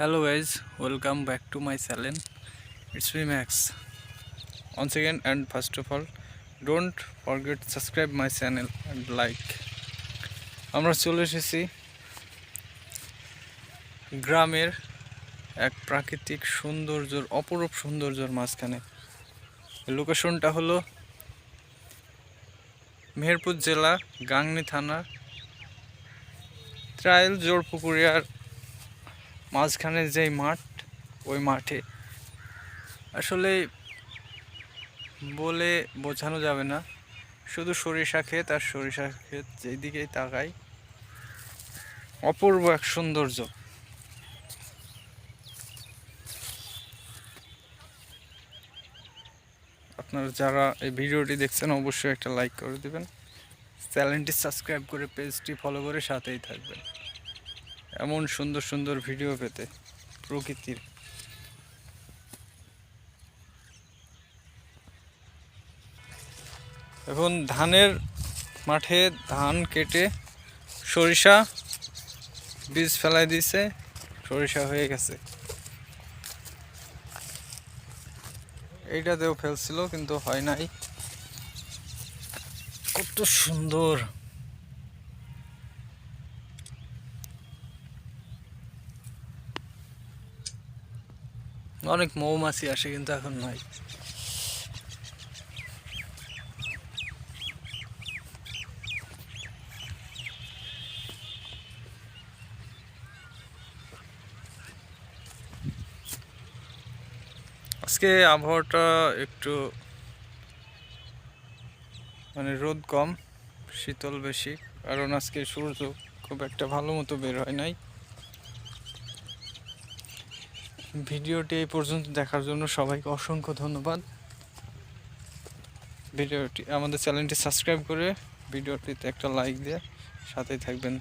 Hello wise welcome back to my channel it's me Max one second and first of all don't forget subscribe my channel and like আমরা চলে এসেছি গ্রামের এক প্রাকৃতিক সৌন্দর্যর, অপরূপ সৌন্দর্যর মাঝখানে। লোকেশনটা হলো মেহেরপুর জেলা, গাংনি থানা ট্রায়াল জোর পুকুরিয়ার মাঝখানে যেই মাঠ, ওই মাঠে। আসলে বলে বোঝানো যাবে না। শুধু সরিষা ক্ষেত আর সরিষা ক্ষেত যেদিকেই তাকাই, অপূর্ব এক সৌন্দর্য। আপনারা যারা এই ভিডিওটি দেখছেন, অবশ্যই একটা লাইক করে দেবেন। চ্যানেলটি সাবস্ক্রাইব করে পেজটি ফলো করে সাথেই থাকবেন। এমন সুন্দর সুন্দর ভিডিও পেতে প্রকৃতির। এখন ধানের মাঠে ধান কেটে সরিষা বীজ ফেলাই দিছে, সরিষা হয়ে গেছে। এইটাতেও ফেলছিল, কিন্তু হয় নাই। কত সুন্দর! অনেক মৌমাছি আসে, কিন্তু এখন নাই। আজকে আবহাওয়াটা একটু মানে রোদ কম, শীতল বেশি, কারণ আজকে সূর্য খুব একটা ভালো মতো বের হয় নাই। ভিডিওটি এই পর্যন্ত দেখার জন্য সবাইকে অসংখ্য ধন্যবাদ। ভিডিওটি আমাদের চ্যানেলটি সাবস্ক্রাইব করে ভিডিওটিতে একটা লাইক দিয়ে সাথেই থাকবেন।